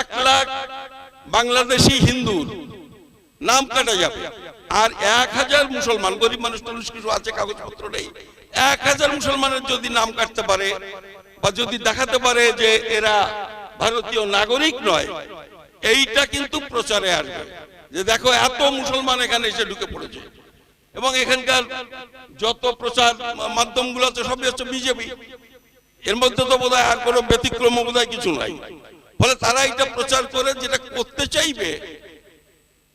এক লাখ বাংলাদেশি হিন্দুর নাম কাটা যাবে। আর এক হাজার মুসলমান, গরিব মানুষ টুলুস কিছু আছে, কাগজপত্র নেই। এক হাজার মুসলমানের যদি নাম কাটতে পারে বা যদি দেখাতে পারে যে এরা ভারতীয় নাগরিক নয়, এইটা কিন্তু প্রচারে আসবে। যে দেখো, এত মুসলমান এখানে এসে ঢুকে পড়েছে। এবং এখানকার যত প্রচার মাধ্যমগুলো আছে, সবই হচ্ছে বিজেপি। এর মধ্যে তো বোধহয় আর কোনো ব্যতিক্রম বোধহয় কিছু নাই। ফলে তারা এটা প্রচার করে যেটা করতে চাইবে,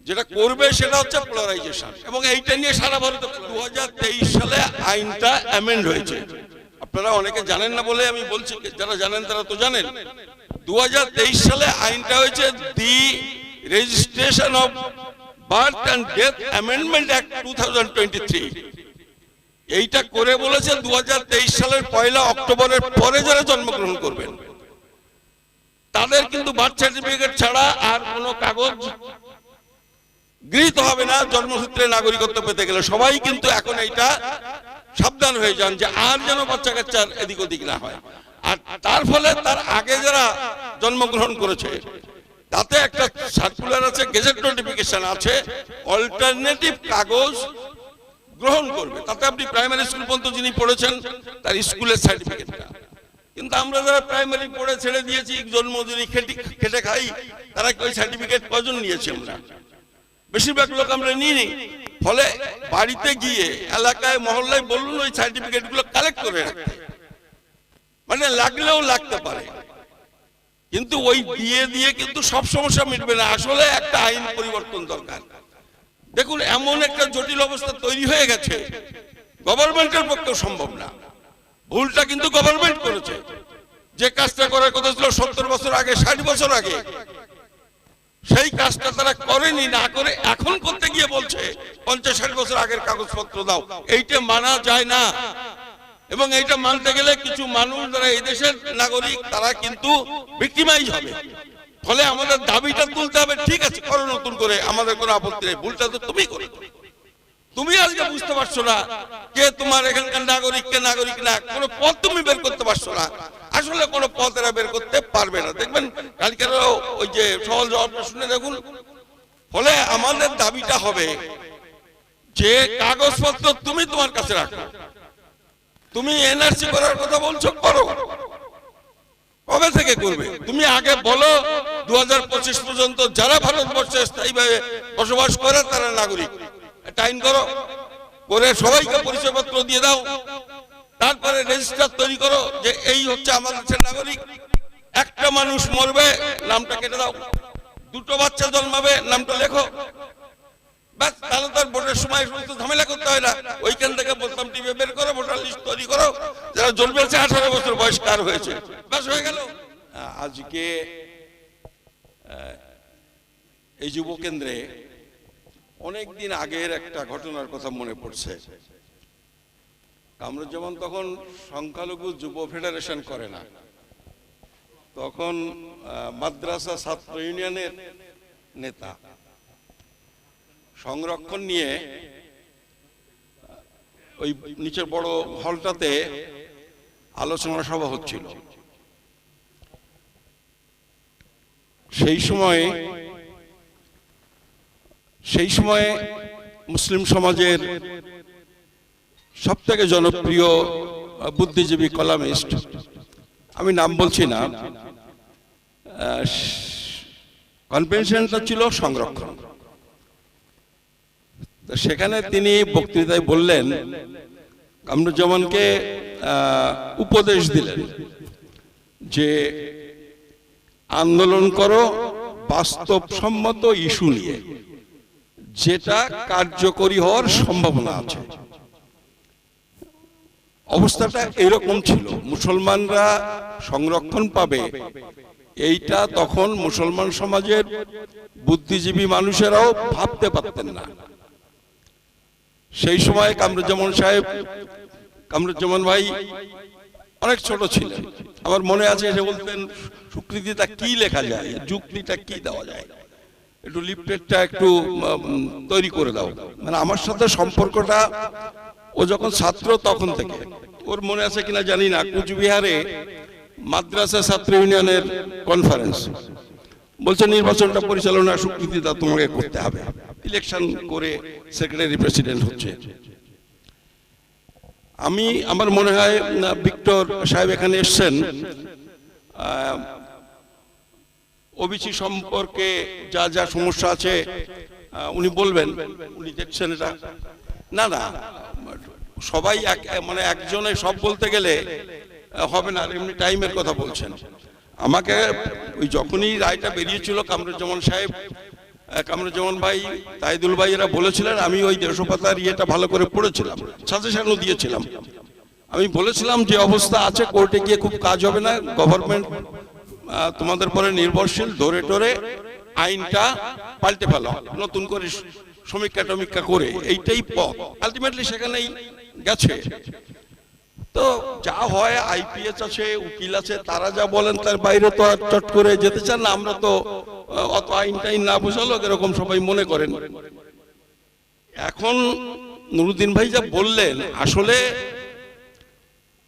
যেটা করবে সেটা হচ্ছে পোলারাইজেশন এবং এইটা নিয়ে সারা ভারতে দু সালে আইনটা অ্যামেন্ড হয়েছে। আপনারা অনেকে জানেন না বলে আমি বলছি, যারা জানেন তারা তো জানেন। দু হাজার তেইশ সালে আইনটা হয়েছে the registration of birth and death amendment act two এইটা করে বলেছে দু হাজার তেইশ সালের পয়লা অক্টোবরের পরে যারা জন্মগ্রহণ করবেন। তাদের কিন্তু বার্থ সার্টিফিকেট ছাড়া আর কোনো কাগজ গৃহীত হবে না, জন্মসূত্রে নাগরিকত্ব পেতে গেলে। সবাই কিন্তু এখন এইটা সাবধান হয়ে যান যে আর যেন বাচ্চা কাচ্চার এদিক ওদিক না হয়। আর তার ফলে তার আগে যারা জন্মগ্রহণ করেছে, তাতে একটা সার্কুলার আছে গেজেট নোটিফিকেশন আছে অল্টারনেটিভ কাগজ গ্রহণ করবে। তাতে আপনি প্রাইমারি স্কুল পর্যন্ত যিনি পড়েছেন, তার স্কুলের সার্টিফিকেটটা কিন্তু আমরা যারা প্রাইমারি পড়ে ছেড়ে দিয়েছি জন্মদিনী খেটে খেটে খাই, তারা ওই সার্টিফিকেট কজন নিয়েছি আমরা? বেশিরভাগ লোক আমরা নিইনি। ফলে বাড়িতে গিয়ে এলাকায়, মহল্লায় বলুন ওই সার্টিফিকেটগুলো কালেক্ট করে রাখতে। মানে লাগলেও লাগতে পারে। কিন্তু ওই দিয়ে দিয়ে কিন্তু সব সমস্যা মিটবে না। আসলে একটা আইন পরিবর্তন দরকার। দেখুন, এমন একটা জটিল অবস্থা তৈরি হয়ে গেছে। গভর্নমেন্টের পক্ষেও সম্ভব না। ভুলটা কিন্তু গভর্নমেন্ট করেছে। যে কাজটা করার কথা ছিল সত্তর বছর আগে, ষাট বছর আগে, সেই কাজটা তারা করেনি, না করে এখন করতে গিয়ে বলছে, পঞ্চাশ ষাট বছর আগের কাগজপত্র দাও। এইটা মানা যায় না। এবং এইটা মানতে গেলে কিছু মানুষ যারা এই দেশের নাগরিক, তারা কিন্তু ভিক্টিমাইজ হবে। ফলে আমাদের দাবিটা তুলতে হবে। ঠিক আছে, করো নতুন করে। আমাদের কোনো আপত্তি নেই। ভুলটা তো তুমি করে। তুমি আজকে বুঝতে পারছ না কে তোমার এখানকার নাগরিক, কে নাগরিক না, কোনো পথ তুমি বের করতে পারছ না। আসলে কোনো পথ এরা বের করতে পারবে না। দেখবেন, কালকের ওই যে সহজ শুনে দেখুন। ফলে আমাদের দাবিটা হবে যে কাগজপত্র তুমি তোমার কাছে রাখো। তুমি এনআরসি করার কথা বলছো, করো। কবে থেকে করবে? তুমি আগে বলো দু হাজার পঁচিশ পর্যন্ত যারা ভারতবর্ষে স্থায়ীভাবে বসবাস করে তারা নাগরিক। আইন করো, করে সবাইকে পরিচয়পত্র দিয়ে দাও। তারপরে রেজিস্টার তৈরি করো যে এই হচ্ছে আমাদের দেশের নাগরিক। একটা মানুষ মরবে, নামটা কেটে দাও। দুটো বাচ্চা জন্মাবে, নামটা লেখো। ব্যাস, তাহলে তো আর ভোটের সময় ঝামেলা করতে হয় না। ওইখান থেকে বলতাম বের করো, ভোটার লিস্ট তৈরি করো। যারা বছর বয়স কার হয়েছে? ব্যাস, হয়ে আজকে এই যুব কেন্দ্রে অনেক দিন আগের একটা ঘটনার কথা মনে পড়ছে। কামরুজ্জামান তখন সংখ্যালঘু যুব ফেডারেশন করে না। তখন মাদ্রাসা ছাত্র ইউনিয়নের নেতা। সংরক্ষণ নিয়ে ওই নিচের বড় হলটাতে আলোচনা সভা হচ্ছিল। সেই সময়ে সেই সময়ে মুসলিম সমাজের সব থেকে জনপ্রিয় বুদ্ধিজীবী কলামিস্ট, আমি নাম বলছি না কনভেনশনটা ছিল সংরক্ষণ। সেখানে তিনি বক্তৃতায় বললেন, কামরুজ্জামানকে উপদেশ দিলেন যে আন্দোলন করো, বাস্তবসম্মত ইস্যু নিয়ে। যেটা কার্যকরী হওয়ার সম্ভাবনা আছে। অবস্থাটা এরকম ছিল। মুসলমানরা সংরক্ষণ পাবে। এইটা তখন মুসলমান সমাজের বুদ্ধিজীবী মানুষেরাও ভাবতে পারতেন না। সেই সময় কামরুজ্জামান সাহেব, কামরুজ্জামান ভাই অনেক ছোট ছিলেন। আমার মনে আছে এসে বলতেন, সুকৃতিটা কি লেখা যায়? যুক্তিটা কি দেওয়া যায়? একটু লিফলেটটা একটু তৈরি করে দাও। মানে আমার সাথে সম্পর্কটা, ও যখন ছাত্র তখন থেকে। ওর মনে আছে কিনা জানি না, কুচবিহারে মাদ্রাসা ছাত্র ইউনিয়নের কনফারেন্স বলছে, নির্বাচনটা পরিচালনা স্বীকৃতিটা তোমাকে করতে হবে। ইলেকশন করে সেক্রেটারি প্রেসিডেন্ট হচ্ছে। আমি, আমার মনে হয় ভিক্টর সাহেব এখানে এসছেন। ওবিসি সম্পর্কে যা যা সমস্যা আছে উনি বলবেন, উনি দেখছেন এটা। না না, সবাই এক মানে একজনে সব বলতে গেলে হবে না এমনি টাইমের কথা বলছেন। আমাকে ওই যখনই রায়টা বেরিয়েছিল কামরুজ্জামান সাহেব কামরুজ্জামান ভাই, তাইদুল ভাই এরা বলেছিলেন, আমি ওই দেড়শো পাতার ইয়েটা ভালো করে পড়েছিলাম, সাজেশনও দিয়েছিলাম। আমি বলেছিলাম যে অবস্থা আছে, কোর্টে গিয়ে খুব কাজ হবে না, গভর্নমেন্ট তোমাদের পরে নির্ভরশীল, ধরে টরে আইনটা পাল্টে ফেলো, নতুন করে সমীক্ষা টমীক্ষা করে, এইটাই পথ। আলটিমেটলি সেখানেই গেছে। তো যা হয় আইপিএস আছে, উকিল আছে, তারা যা বলেন তার বাইরে তো আর চট করে যেতে চান না, আমরা তো অত আইন টাইন না বুঝালো এরকম সবাই মনে করেন। এখন নুরুদ্দিন ভাই যা বললেন, আসলে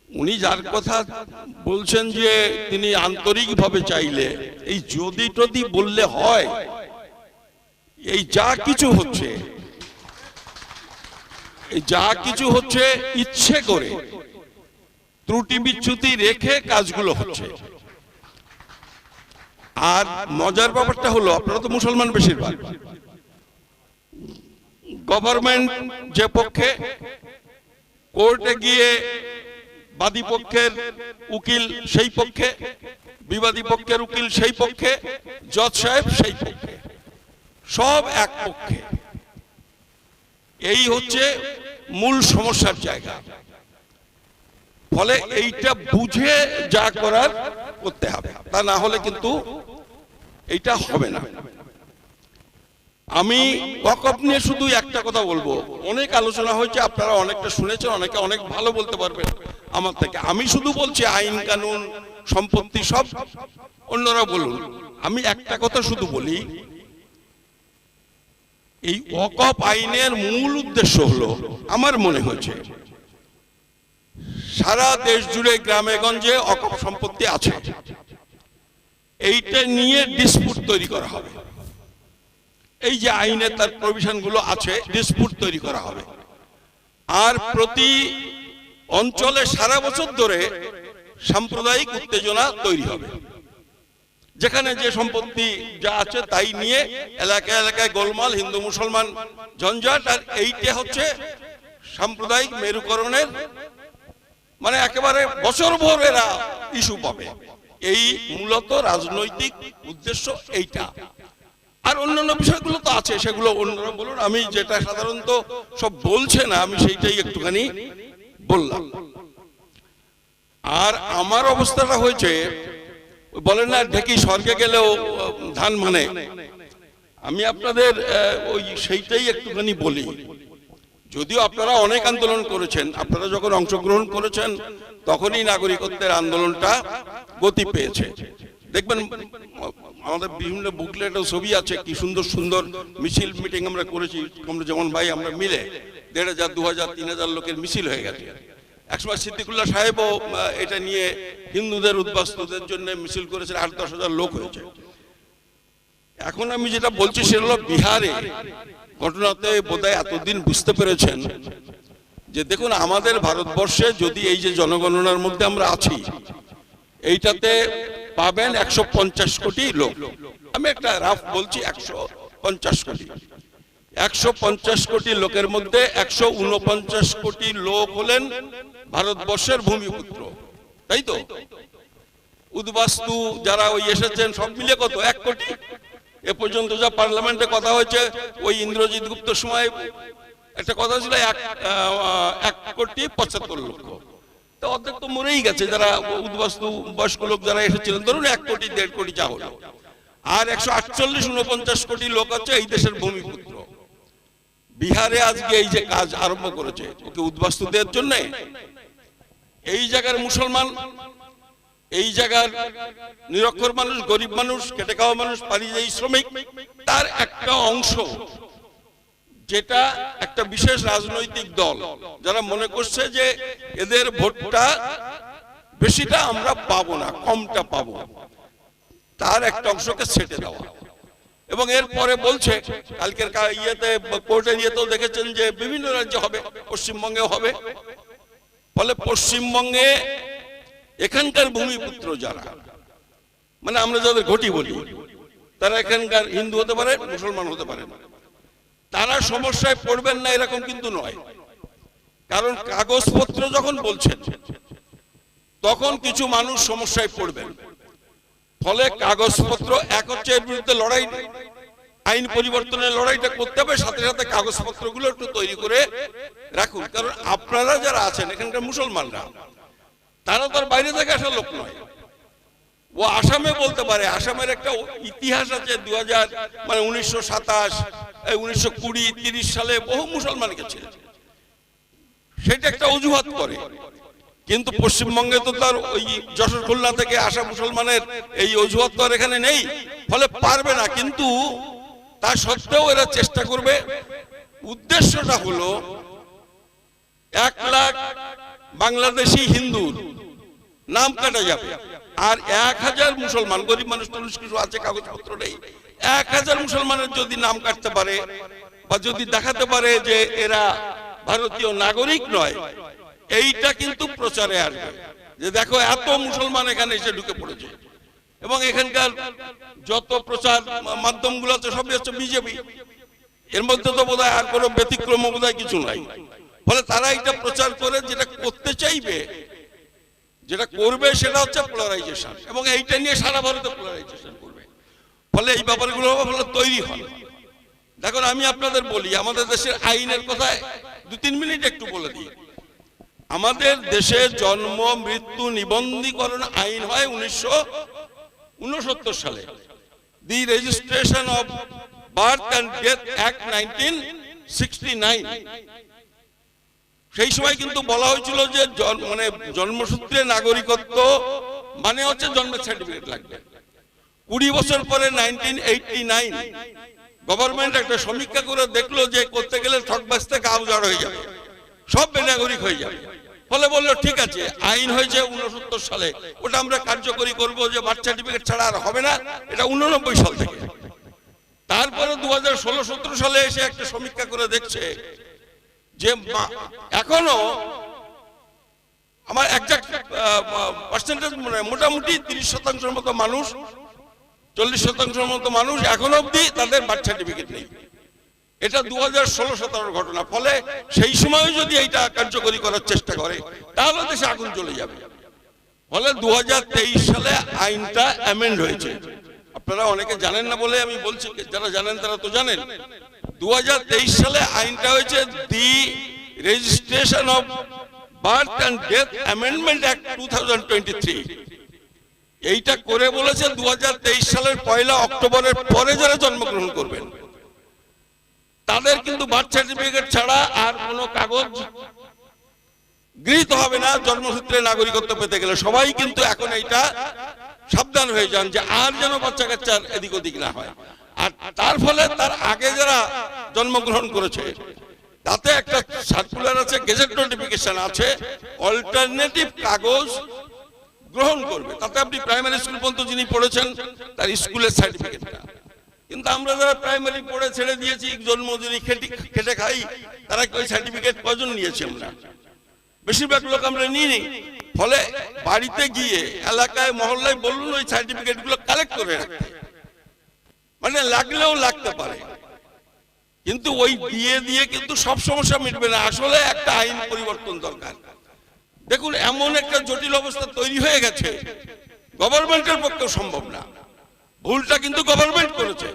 উনি যার কথা বলছেন যে তিনি আন্তরিকভাবে চাইলে, এই যদি টদি বললে হয়, এই যা কিছু হচ্ছে, এই যা কিছু হচ্ছে ইচ্ছে করে, ত্রুটি বিচ্যুতি রেখে কাজগুলো হচ্ছে। আর মজার ব্যাপারটা হলো, আপনারা তো মুসলমান বেশিরভাগ। গভর্নমেন্ট যে পক্ষে কোর্টে গিয়ে বাদী পক্ষের উকিল সেই পক্ষে, বিবাদী পক্ষের উকিল সেই পক্ষে, জজ সাহেব সেই পক্ষে, সব এক পক্ষে। এই হচ্ছে মূল সমস্যার জায়গা। ফলে এইটা বুঝে যা করার করতে হবে, তা না হলে কিন্তু এইটা হবে না। আমি ওয়াকফ নিয়ে শুধু একটা কথা বলব। অনেক আলোচনা হয়েছে, আপনারা অনেকটা শুনেছেন, অনেকে অনেক ভালো বলতে পারবেন। আমার থেকে। আমি শুধু বলছি, আইন কানুন, সম্পত্তি সব। অন্যরা বলুন, আমি একটা কথা শুধু বলি, এই ওয়াকফ আইনের মূল উদ্দেশ্য হলো, আমার মনে হয়েছে, সারা দেশ জুড়ে গ্রামে গঞ্জে অকপ সম্পত্তি আছে। এইটা নিয়ে ডিসপুট তৈরি করা হবে। এই যে আইনে তার প্রভিশনগুলো আছে ডিসপুট তৈরি করা হবে। আর প্রতি অঞ্চলে সারা বছর ধরে সাম্প্রদায়িক উত্তেজনা তৈরি হবে। যেখানে যে সম্পত্তি যা আছে তাই নিয়ে এলাকা এলাকায় গোলমাল, হিন্দু, মুসলমান, ঝঞ্ঝাট, আর এইটা হচ্ছে সাম্প্রদায়িক মেরুকরণের মানে একেবারে বছর ভর এরা ইস্যু পাবে। এই মূলত রাজনৈতিক উদ্দেশ্য এইটা। আর অন্যান্য বিষয়গুলো তো আছে, সেগুলো অন্যরা বলুন। আমি যেটা সাধারণত সব বলছে না, আমি সেইটাই একটুখানি বললাম। আর আমার অবস্থাটা হয়েছে বলেন না, ঢেকি স্বর্গে গেলেও ধান মানে। আমি আপনাদের ওই সেইটাই একটুখানি বলি। যদিও আপনারা অনেক আন্দোলন করেছেন, আপনারা যখন অংশগ্রহণ করেছেন, তখনই নাগরিকত্বের আন্দোলনটা গতি পেয়েছে। দেখবেন, আমাদের বিভিন্ন বুকলেটও ছবি আছে, কি সুন্দর সুন্দর মিছিল মিটিং আমরা করেছি যেমন ভাই, আমরা মিলে। দেড় হাজার, দু হাজার, তিন হাজার লোকের মিছিল হয়ে গেছে। একসময় সিদ্দিকুল্লাহ সাহেবও এটা নিয়ে হিন্দুদের উদ্বাস্তুদের জন্য মিছিল করেছেন, আট, দশ হাজার লোক হয়েছে। এখন আমি যেটা বলছি সেটা হলো বিহারে ঘটনাতে বোধহয় এতদিন বুঝতে পেরেছেন যে দেখুন, আমাদের ভারতবর্ষে যদি এই যে জনগণনার মধ্যে আমরা আছি, এইটাতে পাবেন একশো পঞ্চাশ কোটি লোক। আমি একটা রাফ বলছি, একশো পঞ্চাশ কোটি। একশো পঞ্চাশ কোটি লোকের মধ্যে একশো উনপঞ্চাশ কোটি লোক হলেন ভারতবর্ষের ভূমিপুত্র। তাই তো? উদ্বাস্তু যারা ওই এসেছেন, সব মিলে কত? এক কোটি? এ পর্যন্ত যা পার্লামেন্টে কথা হয়েছে, ওই ইন্দ্রজিৎ গুপ্ত সময় একটা কথা ছিল, এক কোটি পঁচাত্তর লক্ষ। তো অর্ধেক তো মরেই গেছে, যারা উদ্বাস্তু বয়স্ক লোক যারা এসেছিলেন। ধরুন এক কোটি, দেড় কোটি যা হলো। আর একশো আটচল্লিশ উনপঞ্চাশ কোটি লোক আছে এই দেশের ভূমিপুত্র। বিহারে আজকে এই যে কাজ আরম্ভ করেছে, ওকে উদ্বাস্তুদের জন্য এই জায়গার মুসলমান, এই জায়গার নিরক্ষর মানুষ, গরিব মানুষ খেটে খাওয়া মানুষ পারিযায়ী শ্রমিক, তার একটা অংশ যেটা একটা বিশেষ রাজনৈতিক দল। যারা মনে করছে যে এদের ভোটটা বেশিটা আমরা পাবো না, কমটা পাবো। তার একটা অংশকে ছেটে দেওয়া। এবং এরপরে বলছে, কালকের ইয়েতে কোর্টের ইয়েতেও দেখেছেন যে বিভিন্ন রাজ্যে হবে, পশ্চিমবঙ্গেও হবে। ফলে পশ্চিমবঙ্গে এখানকার ভূমিপুত্র যারা মানে আমরা যাদের ঘটি বলি, তারা এখানকার হিন্দু হতে পারে, মুসলমান হতে পারে তারা সমস্যায় পড়বেন না, এরকম কিন্তু নয়। কারণ কাগজপত্র যখন বলছেন, তখন কিছু মানুষ সমস্যায় পড়বেন। ফলে কাগজপত্র এক হচ্ছে এর বিরুদ্ধে লড়াই, আইন পরিবর্তনের লড়াইটা করতে হবে, সাথে সাথে কাগজপত্রগুলো একটু তৈরি করে রাখুন। কারণ আপনারা যারা আছেন, এখানকার মুসলমানরা, তারা তো আর বাইরে থেকে আসা লোক নয়। ও আসামে বলতে পারে, আসামের একটা ইতিহাস আছে দু হাজার মানে উনিশশো সাতাশ উনিশশো কুড়ি, তিরিশ সালে বহু মুসলমান গেছে। সেটা একটা অজুহাত করে। কিন্তু পশ্চিমবঙ্গে তো তার ওই যশোর খুলনা থেকে আসা মুসলমানের এই অজুহাত তো আর এখানে নেই। ফলে পারবে না, কিন্তু তা সত্ত্বেও এরা চেষ্টা করবে। উদ্দেশ্যটা হলো, এক লাখ বাংলাদেশি হিন্দুর নাম কাটা যাবে। আর এক হাজার মুসলমান, গরিব মানুষ টুলুস কিছু আছে, কাগজপত্র নেই। এক হাজার মুসলমানের যদি নাম কাটতে পারে বা যদি দেখাতে পারে যে এরা ভারতীয় নাগরিক নয় এইটা কিন্তু প্রচারে আসবে। যে দেখো, এত মুসলমান এখানে এসে ঢুকে পড়েছে। এবং এখানকার যত প্রচার মাধ্যমগুলো আছে, সবই হচ্ছে বিজেপি। এর মধ্যে তো বোধহয় আর কোনো ব্যতিক্রম বোধহয় কিছু নাই। ফলে তারা এটা প্রচার করে যেটা করতে চাইবে, যেটা করবে সেটা হচ্ছে পোলারাইজেশন এবং এইটা নিয়ে সারা ভারতে পোলারাইজেশন করবে। ফলে এই ব্যাপারগুলো ফলে তৈরি হয়। দেখুন, আমি আপনাদের বলি, আমাদের দেশের আইনের কথায় দু তিন মিনিট একটু বলে দিই। আমাদের দেশে জন্ম, মৃত্যু, নিবন্ধীকরণ আইন হয় উনিশশো উনসত্তর সালে। The registration of birth and death act nineteen sixty nine সেই সময় কিন্তু বলা হয়েছিল যে মানে জন্মসূত্রে নাগরিকত্ব মানে হচ্ছে জন্মের সার্টিফিকেট লাগবে। কুড়ি বছর পরে নাইনটিন এইটটি নাইন গভর্নমেন্ট একটা সমীক্ষা করে দেখল যে করতে গেলে ঠকবাস থেকে আউজার হয়ে যাবে। সব বেনাগরিক হয়ে যাবে। ফলে বলল, ঠিক আছে, আইন হয়েছে উনসত্তর সালে। ওটা আমরা কার্যকরী করব যে বার্থ সার্টিফিকেট ছাড়া আর হবে না, এটা উননব্বই সাল থেকে। তারপরে দু হাজার ষোলো, সতেরো সালে এসে একটা সমীক্ষা করে দেখছে যে এখনও আমার একজাক্ট পার্সেন্টেজ মোটামুটি তিরিশ শতাংশের মতো মানুষ, চল্লিশ শতাংশের মতো মানুষ এখনও অবধি তাদের বার্থ সার্টিফিকেট নেই। এটা দু হাজার ষোলো সতেরোর ঘটনা। ফলে সেই সময় যদি এইটা কার্যকরী করার চেষ্টা করে তাহলে দেশে আগুন চলে যাবে। ফলে দু হাজার তেইশ সালে আইনটা অ্যামেন্ড হয়েছে। আপনারা অনেকে জানেন না বলে আমি বলছি যারা জানেন তারা তো জানেন। দু হাজার তেইশ সালে আইনটা হয়েছে the registration of birth and death amendment act two এইটা করে বলেছে দু হাজার তেইশ সালের পয়লা অক্টোবরের পরে যারা জন্মগ্রহণ করবেন। তাদের কিন্তু বার্থ সার্টিফিকেট ছাড়া আর কোনো কাগজ গৃহীত হবে না, জন্মসূত্রে নাগরিকত্ব পেতে গেলে। সবাই কিন্তু এখন এইটা সাবধান হয়ে যান যে আর যেন বাচ্চা কাচ্চার এদিক ওদিক না হয়। আর তার ফলে তার আগে যারা জন্মগ্রহণ করেছে, তাতে একটা সার্কুলার আছে গেজেট নোটিফিকেশন আছে অল্টারনেটিভ কাগজ গ্রহণ করবে। তাতে আপনি প্রাইমারি স্কুল পর্যন্ত যিনি পড়েছেন, তার স্কুলের সার্টিফিকেটটা কিন্তু আমরা যারা প্রাইমারি পড়ে ছেড়ে দিয়েছি জন্মদিনী খেটে খেটে খাই, তারা ওই সার্টিফিকেট কজন নিয়েছি আমরা? বেশিরভাগ লোক আমরা নিইনি। ফলে বাড়িতে গিয়ে এলাকায়, মহল্লায় বলুন ওই সার্টিফিকেটগুলো কালেক্ট করে রাখতে। মানে লাগলেও লাগতে পারে। কিন্তু ওই দিয়ে দিয়ে কিন্তু সব সমস্যা মিটবে না। আসলে একটা আইন পরিবর্তন দরকার। দেখুন, এমন একটা জটিল অবস্থা তৈরি হয়ে গেছে। গভর্নমেন্টের পক্ষেও সম্ভব না। ভুলটা কিন্তু গভর্নমেন্ট করেছে।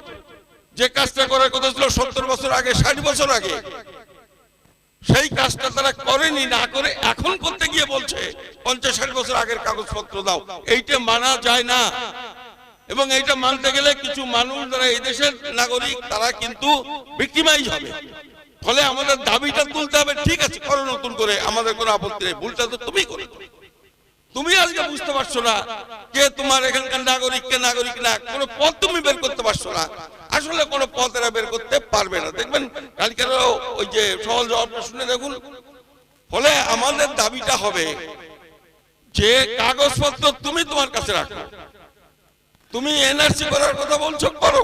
যে কাজটা করার কথা ছিল সত্তর বছর আগে, ষাট বছর আগে, সেই কাজটা তারা করেনি, না করে এখন করতে গিয়ে বলছে, পঞ্চাশ, ষাট বছর আগের কাগজপত্র দাও। এইটা মানা যায় না। এবং এইটা মানতে গেলে কিছু মানুষ যারা এই দেশের নাগরিক, তারা কিন্তু ভিক্টিমাইজ হবে। ফলে আমাদের দাবিটা তুলতে হবে। ঠিক আছে, করো নতুন করে। আমাদের কোনো আপত্তি নেই। ভুলটা তো তুমি করে তুমি আজকে বুঝতে পারছ না কে তোমার এখানকার নাগরিক, কে নাগরিক না? কোনো পথ তুমি বের করতে পারছ না। আসলে কোনো পথ এরা বের করতে পারবে না। দেখবেন, কালকের ওই যে সহজ শুনে দেখুন। ফলে আমাদের দাবিটা হবে যে কাগজপত্র তুমি তোমার কাছে রাখো। তুমি এনআরসি করার কথা বলছো, করো।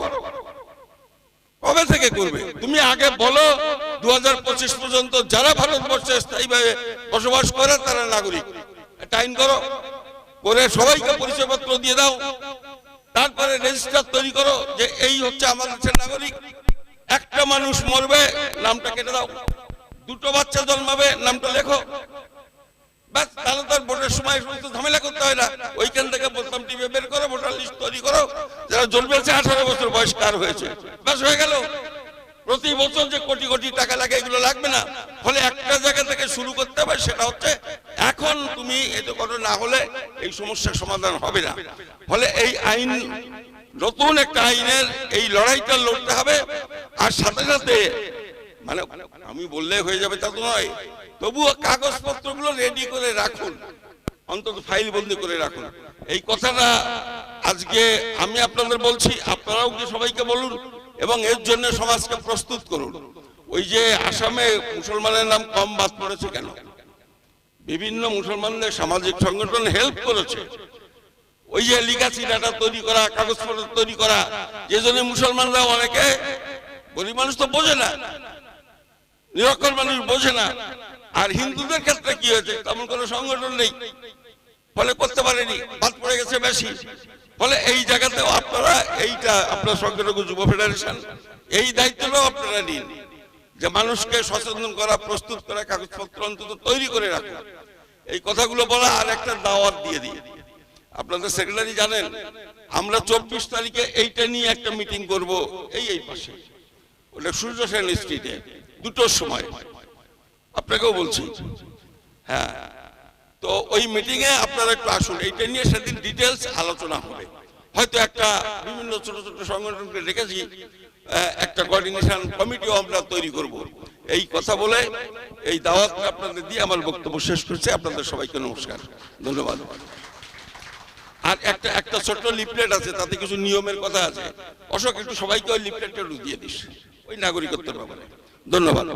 কবে থেকে করবে? তুমি আগে বলো দু হাজার পঁচিশ পর্যন্ত যারা ভারতবর্ষে স্থায়ীভাবে বসবাস করে, তারা নাগরিক। টাইম করো। করে সবাইকে পরিচয়পত্র দিয়ে দাও। তারপরে রেজিস্টার তৈরি করো যে এই হচ্ছে আমাদের দেশের নাগরিক। একটা মানুষ মরবে, নামটা কেটে দাও। দুটো বাচ্চা জন্মাবে, নামটা লেখো। ব্যাস, তাহলে তো আর ভোটের সময় সমস্ত ঝামেলা করতে হয় না। ওইখান থেকে বোতাম টিপে বের করো, ভোটার লিস্ট তৈরি করো। যারা জন্মেছে আঠারো বছর বয়স, কার হয়েছে? ব্যাস, হয়ে গেল। প্রতি বছর যে কোটি কোটি টাকা লাগে, এগুলো লাগবে না। ফলে একটা জায়গা থেকে শুরু করতে হবে, সেটা হচ্ছে এখন তুমি এটা করো না হলে এই সমস্যার সমাধান হবে না। ফলে এই আইন, নতুন একটা আইনের এই লড়াইটা লড়তে হবে। আর সাথে সাথে মানে আমি বললে হয়ে যাবে তা তো নয়, তবুও কাগজপত্রগুলো রেডি করে রাখুন। অন্তত ফাইল বন্দি করে রাখুন। এই কথাটা আজকে আমি আপনাদের বলছি, আপনারাও কি সবাইকে বলুন? এবং এর জন্য সমাজকে প্রস্তুত করুন। ওই যে আসামে মুসলমানের নাম কম বাদ পড়েছে কেন? বিভিন্ন মুসলমানদের সামাজিক সংগঠন হেল্প করেছে। ওই যে লিগাসি ডাটা তৈরি করা, কাগজপত্র তৈরি করা, যে জন্য মুসলমানরা অনেকে গরিব মানুষ তো বোঝে না, নিরক্ষর মানুষ বোঝে না। আর হিন্দুদের ক্ষেত্রে কি হয়েছে? তেমন কোনো সংগঠন নেই। ফলে করতে পারেনি, বাদ পড়ে গেছে বেশি। ফলে এই জায়গাতেও আপনারা, এইটা আপনার সংখ্যালঘু যুব ফেডারেশন, এই দায়িত্বটাও আপনারা নিন। যে মানুষকে সচেতন করা, প্রস্তুত করা, কাগজপত্র অন্তত তৈরি করে রাখুন। এই কথাগুলো বলা আর একটা দাওয়াত দিয়ে দিই। আপনাদের সেক্রেটারি জানেন, আমরা চব্বিশ তারিখে এইটা নিয়ে একটা মিটিং করব এই এই পাশে। ওটা সূর্য সেন স্ট্রিটে দুটোর সময়। আপনাকেও বলছি। হ্যাঁ তো ওই মিটিং এ আপনারা একটু আসুন। এইটা নিয়ে সেদিন ডিটেলস আলোচনা হবে। হয়তো একটা বিভিন্ন ছোট ছোট সংগঠনকে রেখেছি একটা কোঅর্ডিনেশন কমিটিও আমরা তৈরি করব। এই কথা বলে এই দাওয়াত আপনাদের দিয়ে আমার বক্তব্য শেষ করছি। আপনাদের সবাইকে নমস্কার। ধন্যবাদ। আর একটা একটা ছোট্ট লিফলেট আছে, তাতে কিছু নিয়মের কথা আছে। অশোক, একটু সবাইকে ওই লিফলেটটা দিয়ে দিস। ওই নাগরিকত্বের ব্যাপারে। ধন্যবাদ।